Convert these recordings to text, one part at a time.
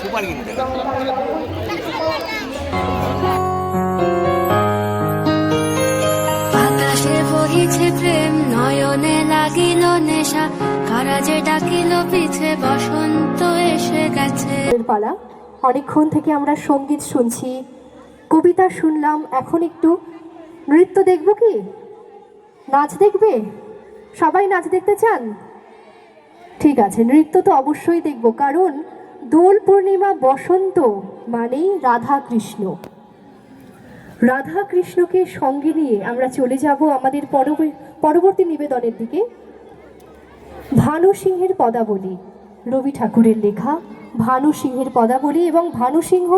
Super কিন্তু বাতাসে বহিছে প্রেম, নয়নে লাগিল নেশা। কারাজে ডাকিল পিছে, বসন্ত এসে গেছে। পালা, অনেকক্ষণ থেকে আমরা সংগীত শুনছি। কবিতা শুনলাম, এখন একটু নৃত্য দেখব কি? নাচ দেখবে? সবাই নাচ দেখতে চান? ঠিক আছে, নৃত্য তো অবশ্যই দেখব, কারণ দোল পূর্ণিমা বসন্ত মানেই রাধা কৃষ্ণ রাধা কৃষ্ণকে সঙ্গে নিয়ে আমরা চলে যাব আমাদের পরবর্তী নিবেদনের দিকে। ভানু সিংহের পদাবলী, রবি ঠাকুরের লেখা, ভানু সিংহের পদাবলী এবং ভানু সিংহ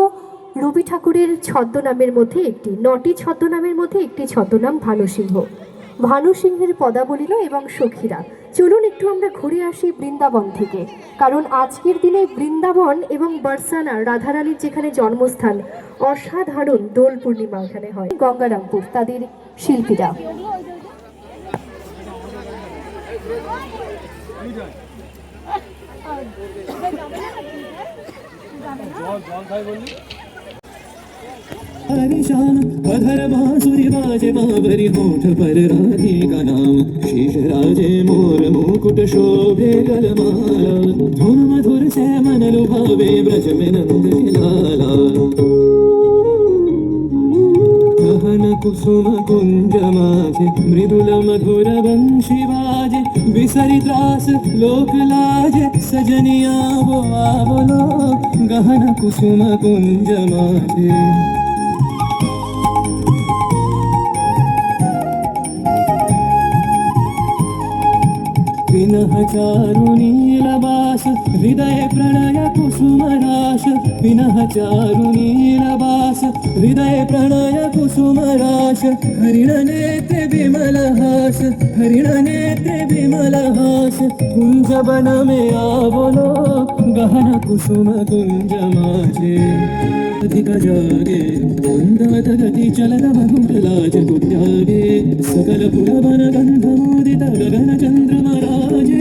রবি ঠাকুরের ছদ্মনামের মধ্যে একটি, নটি ছদ্মনামের মধ্যে একটি ছদ্মনাম ভানু সিংহ। ভানু সিংহের পদাবলীল এবং সখীরা। চলুন একটু আমরা ঘুরে আসি বৃন্দাবন থেকে কারণ আজকের দিনে বৃন্দাবন এবং বর্ষানা রাধারানীর যেখানে জন্মস্থান অসাধারণ দোল পূর্ণিমা এখানে হয় গঙ্গারামপুর তাদের শিল্পীরা हरि श्याम अधर बांसुरी बाजे बाबरी होठ पर राधे का नाम। शीश राजे मोर मुकुट शोभे गलमाला धुन मधुर से मन लुभावे ब्रज में नंद लाला गहन कुसुम कुंज माझे, मृदुल मधुर वंशी बाजे। बिसरी त्रास, लोक लाजे, सजनिया वो आवलो गहन कुसुम कुंज माझे। चारुनीलवास हृदय प्रणय कुसुमराश विनः चारुनीलवास हृदय प्रणय कुसुमराश हरिणनेत्रे विमलहास हरिणनेत्रे विमलहास कुञ्जवन में आवलो गहन कुसुम कुञ्ज माझे अधिक जागे वन्दत गति चलन बहुलाज कुट्यागे सकल पुरवन गन्धमोदित गगन चन्द्रमराजे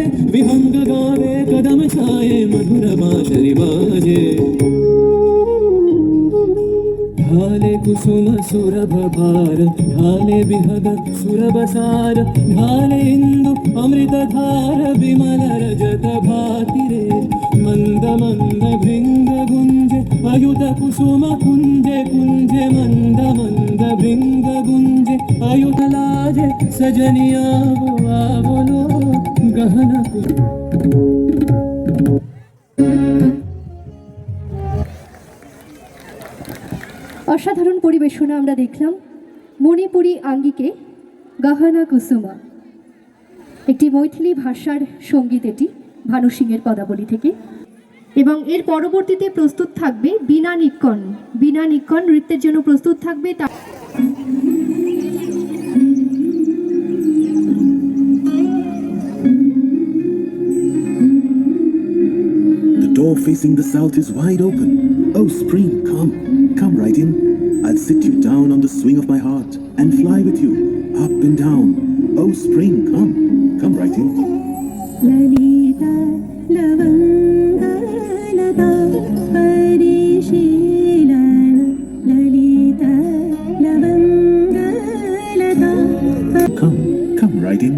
ढाले कुसुम सुरभ भार ढाले विहग सुरबसार ढाले इंदु अमृत धार विमल रजत भाति रे मंद मंद भृंग गुंज अयुत कुसुम कुंजे कुंजे मंद मंद भृंग गुंजे अयुत लाजे सजनिया वो অসাধারণ পরিবেশনা আমরা দেখলাম মণিপুরী আঙ্গিকে গাহানা কুসুমা। একটি মৈথিলি ভাষার সংগীত এটি ভানু সিংয়ের পদাবলী থেকে। এবং এর পরবর্তীতে প্রস্তুত থাকবে বিনা নিক্কন। বিনা নিক্কন নৃত্যের জন্য প্রস্তুত থাকবে তা The door facing the south is wide open. Oh, spring, come, come right in. I'll sit you down on the swing of my heart and fly with you up and down. Oh, spring, come, come right in. Lalita लवङ्गलता परिशीलन Lalita लवङ्गलता Come, come right in.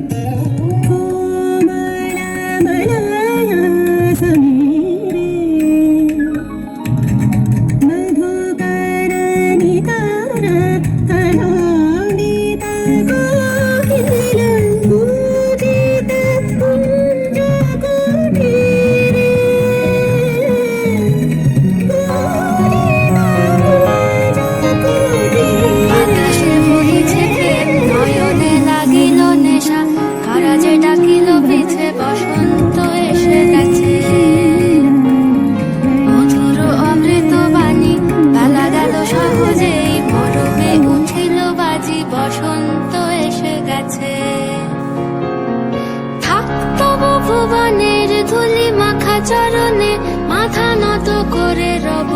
চরণে মাথা নত করে রব।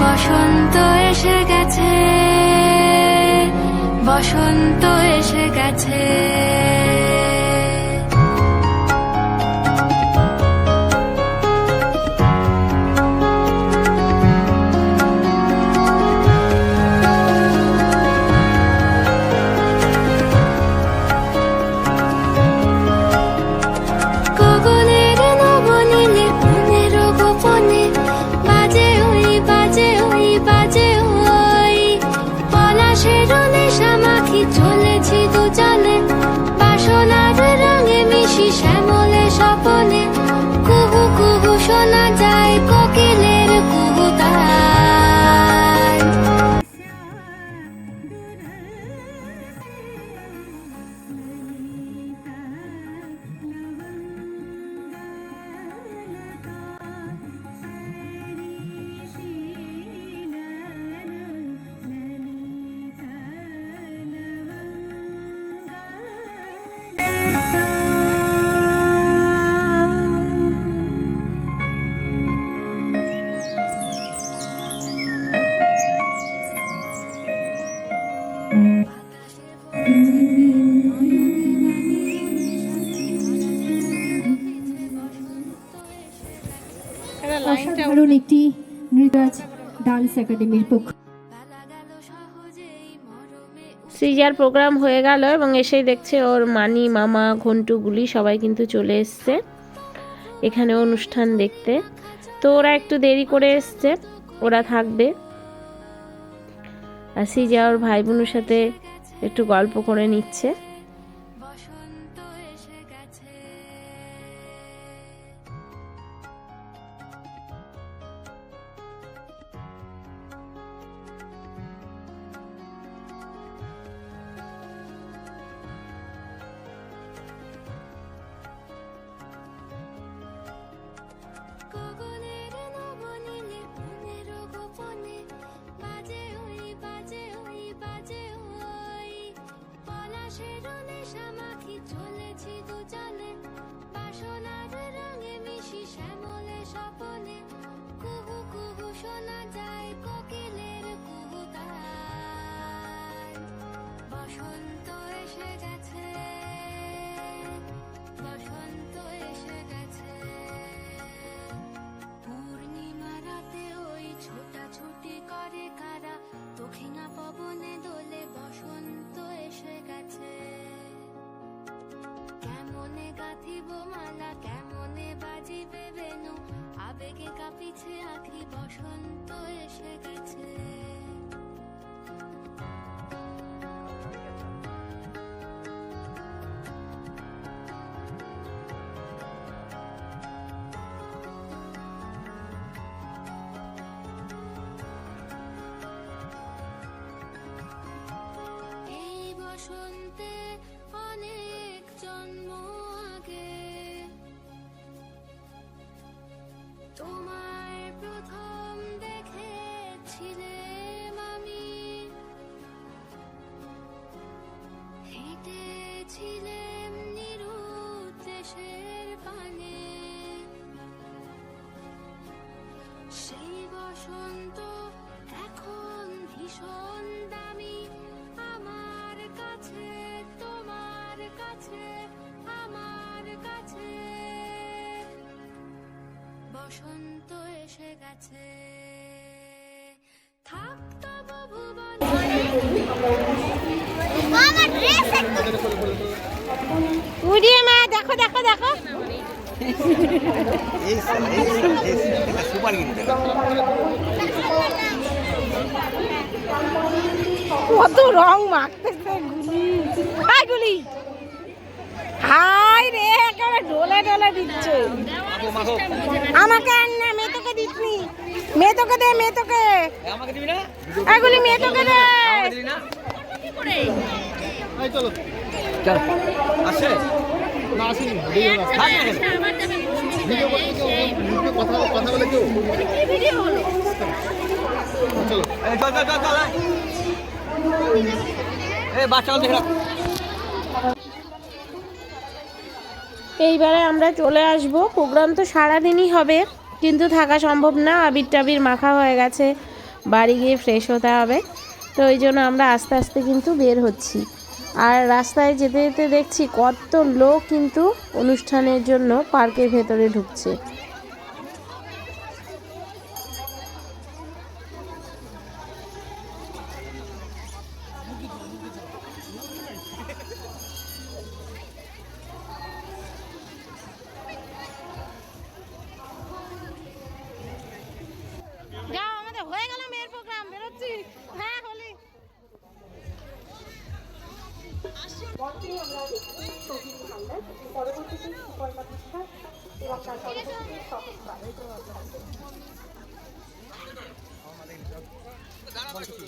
বসন্ত এসে গেছে বসন্ত এসে গেছে। একটি নৃত্যাজ ডান্স একাডেমির পক্ষ সিজার প্রোগ্রাম হয়ে গেল এবং এসেই দেখছে ওর মানি, মামা ঘন্টুগুলি সবাই কিন্তু চলে এসছে। এখানে অনুষ্ঠান দেখতে। তো ওরা একটু দেরি করে এসছে, ওরা থাকবে। আর সিজা ওর ভাই বোনের সাথে একটু গল্প করে নিচ্ছে। বসন্ত এসে গেছে, বসন্ত এসে গেছে। ওই ছোটাছুটি করে কারা বসন্ত এসে গেছে। কেমনে মালা, কেমনে বাজিবে বেনু, আবেগে কাঁপিছে আখি বসন্ত বসন্তে অনেক জন্ম আগে। তোমায় প্রথম দেখেছিলাম আমি। হেঁটেছিলেম নিরুদ্দেশের পানে। সেই বসন্ত এখন ভীষণ বসন্ত এসে গেছে। দেখো দেখো দেখো। কত রং মাখতেছে গুলি। হাই গুলি। হাই রে, একেবারে ডোলে ডোলে দিচ্ছে। আমাকে না মেয়ে তোকে দিসনি মেয়ে তোকে দে মেয়ে তোকে এগুলি মেয়ে তোকে দে। চল আসে না আসেনি থাক না এখানে। এই চল চল চল চল আয়। এই বাচ্চা দেখে রাখ এইবারে আমরা চলে আসব। প্রোগ্রাম তো সারাদিনই হবে, কিন্তু থাকা সম্ভব না। আবির টাবির মাখা হয়ে গেছে। বাড়ি গিয়ে ফ্রেশ হতে হবে। তো ওই জন্য আমরা আস্তে আস্তে কিন্তু বের হচ্ছি। আর রাস্তায় যেতে যেতে দেখছি কত লোক কিন্তু অনুষ্ঠানের জন্য পার্কের ভেতরে ঢুকছে। বেরোচ্ছি হ্যাঁ হলি। কি আরাম করছে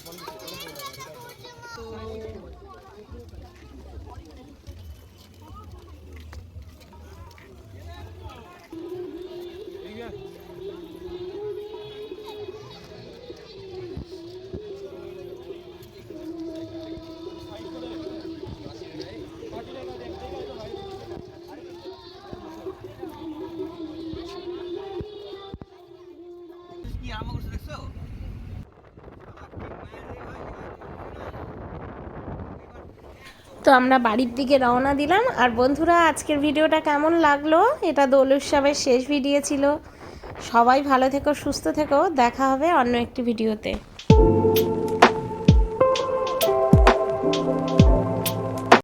দেখছ তো আমরা বাড়ির দিকে রওনা দিলাম। আর বন্ধুরা, আজকের ভিডিওটা কেমন লাগল? এটা দোল উৎসবের শেষ ভিডিও ছিল। সবাই ভালো থেকো, সুস্থ থেকো। দেখা হবে অন্য একটি ভিডিওতে।